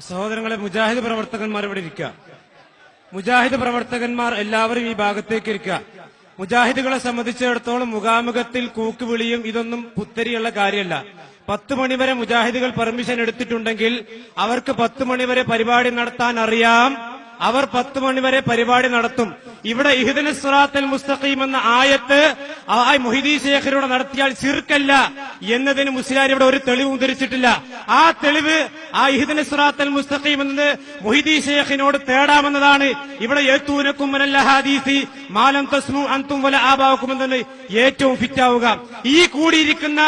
സഹോദരങ്ങളെ മുജാഹിദ് പ്രവർത്തകന്മാർ ഇവിടെ ഇരിക്കുക. മുജാഹിദ് പ്രവർത്തകന്മാർ എല്ലാവരും ഈ ഭാഗത്തേക്ക് ഇരിക്കുക. മുജാഹിദുകളെ സംബന്ധിച്ചിടത്തോളം മുഖാമുഖത്തിൽ കൂക്കുവിളിയും ഇതൊന്നും പുത്തരിയുള്ള കാര്യമല്ല. പത്ത് മണിവരെ മുജാഹിദുകൾ പെർമിഷൻ എടുത്തിട്ടുണ്ടെങ്കിൽ അവർക്ക് പത്ത് മണിവരെ പരിപാടി നടത്താൻ അറിയാം. അവർ പത്ത് മണിവരെ പരിപാടി നടത്തും. ഇവിടെ ഇഹുദിന് സുറാത്തൽ മുസ്തഖീം എന്ന ആയത്ത് മൊഹിദീ ശേഖരോട് നടത്തിയാൽ ചിർക്കല്ല എന്നതിന് മുസ്ലിം ഇവിടെ ഒരു തെളിവ് ഉദ്ധരിച്ചിട്ടില്ല. ആ തെളിവ് ആ ഇഹ്ദിന സുറാത്തൽ മുസ്തഖീം എന്നത് മൊഹിദി ഷേഖിനോട് തേടാമെന്നതാണ്. ഇവിടെ മാലം തസ്മു അന്തും വല ആബാവക്കും എന്നത് ഏറ്റവും ഫിറ്റാവുക ഈ കൂടിയിരിക്കുന്ന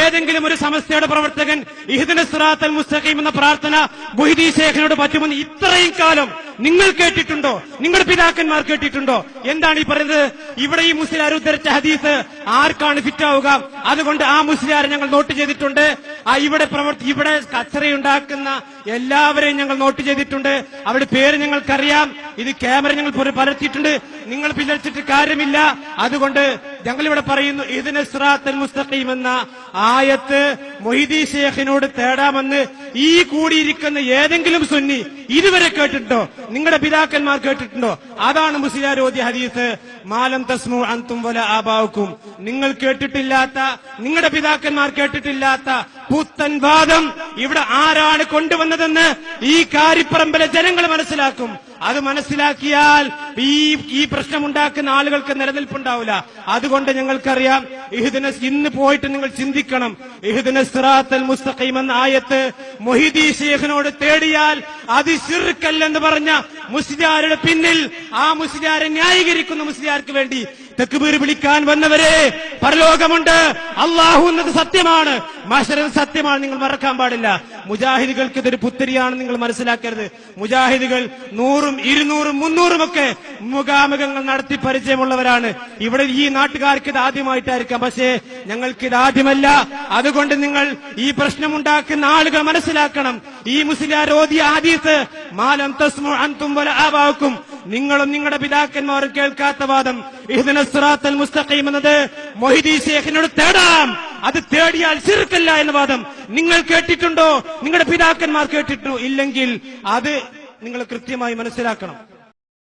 ഏതെങ്കിലും ഒരു സമസ്തയുടെ പ്രവർത്തകൻ ഇഹ്ദിന സുറാത്തൽ മുസ്തഖീം എന്ന പ്രാർത്ഥന മൊഹിദി ഷേഖിനോട് പറ്റുമെന്ന് ഇത്രയും കാലം നിങ്ങൾ കേട്ടിട്ടുണ്ടോ? നിങ്ങളുടെ പിതാക്കന്മാർ കേട്ടിട്ടുണ്ടോ? എന്താണ് ഈ പറയുന്നത്? ഇവിടെ ഈ മുസ്ലിം ഉദ്ധരിച്ച ഹദീസ് ആർക്കാണ് ഫിറ്റാവുക അതുകൊണ്ട് ആ മുസ്ലിം ഞങ്ങൾ നോട്ട് ചെയ്തിട്ടുണ്ട്. ആ ഇവിടെ പ്രവർത്തി ഇവിടെ കച്ചറയുണ്ടാക്കുന്ന എല്ലാവരെയും ഞങ്ങൾ നോട്ട് ചെയ്തിട്ടുണ്ട്. അവരുടെ പേര് ഞങ്ങൾക്കറിയാം. ഇത് ക്യാമറ ഞങ്ങൾ പരത്തിയിട്ടുണ്ട്. നിങ്ങൾ പിന്തുണച്ചിട്ട് കാര്യമില്ല. അതുകൊണ്ട് ഞങ്ങൾ ഇവിടെ പറയുന്നു ഇതിന് സിറാത്തൽ മുസ്തഖീം എന്ന ആയത്ത് മൊഹിദി ഷേഖിനോട് തേടാമെന്ന് ഈ കൂടിയിരിക്കുന്ന ഏതെങ്കിലും സുന്നി ഇതുവരെ കേട്ടിട്ടുണ്ടോ? നിങ്ങളുടെ പിതാക്കന്മാർ കേട്ടിട്ടുണ്ടോ? അതാണ് മുസ്ലിയാർ ഓദ്യ ഹദീസ് മാലം തസ്മു അന്തും വല ആബാവുക്കും. നിങ്ങൾ കേട്ടിട്ടില്ലാത്ത നിങ്ങളുടെ പിതാക്കന്മാർ കേട്ടിട്ടില്ലാത്ത പുത്തൻ വാദം ഇവിടെ ആരാണ് കൊണ്ടുവന്നതെന്ന് ഈ കാരിപ്പറമ്പിലെ ജനങ്ങൾ മനസ്സിലാക്കും. അത് മനസ്സിലാക്കിയാൽ ഈ ഈ പ്രശ്നമുണ്ടാക്കുന്ന ആളുകൾക്ക് നിലനിൽപ്പുണ്ടാവില്ല. അതുകൊണ്ട് ഞങ്ങൾക്കറിയാം ഇഹുദിന ഇന്ന് പോയിട്ട് നിങ്ങൾ ചിന്തിക്കണം. ഇഹുദിന സിറാത്തൽ മുസ്തഖീം എന്ന ആയത്ത് മൊഹിദി ഷേഖിനോട് തേടിയാൽ അത് ശിർക്കല്ലെന്ന് പറഞ്ഞ മുസ്ലിയാരുടെ പിന്നിൽ ആ മുസ്ലിയാരെ ന്യായീകരിക്കുന്ന മുസ്ലിയാർക്ക് വേണ്ടി തെക്കുബീർ വിളിക്കാൻ വന്നവരെ പരലോകമുണ്ട്. അള്ളാഹു എന്നത് സത്യമാണ്. മഷരത് സത്യമാണ്. നിങ്ങൾ മറക്കാൻ പാടില്ല. മുജാഹിദുകൾക്ക് ഇതൊരു പുത്തരിയാണ് നിങ്ങൾ മനസ്സിലാക്കരുത്. മുജാഹിദുകൾ നൂറും ഇരുന്നൂറും മുന്നൂറും ഒക്കെ മുഖാമുഖങ്ങൾ നടത്തി പരിചയമുള്ളവരാണ്. ഇവിടെ ഈ നാട്ടുകാർക്ക് ഇത് ആദ്യമായിട്ടായിരിക്കാം. പക്ഷേ ഞങ്ങൾക്ക് ഇത് ആദ്യമല്ല. അതുകൊണ്ട് നിങ്ങൾ ഈ പ്രശ്നമുണ്ടാക്കുന്ന ആളുകൾ മനസ്സിലാക്കണം. ഈ മുസ്ലിം ഓതിയ ആദീസ് മാലം തസ്മു അന്തും വല ആവാക്കും നിങ്ങളും നിങ്ങളുടെ പിതാക്കന്മാരും കേൾക്കാത്ത വാദം. ഇഹ്ദിന സിറാത്തൽ മുസ്തഖീം എന്നത് മൊഹിദി ശേഖിനോട് തേടാം. അത് തേടിയാൽ ചെറുക്കല്ല എന്ന വാദം. നിങ്ങൾ കേട്ടിട്ടുണ്ടോ? നിങ്ങളുടെ പിതാക്കന്മാർ കേട്ടിട്ടുണ്ടോ? ഇല്ലെങ്കിൽ അത് നിങ്ങൾ കൃത്യമായി മനസ്സിലാക്കണം.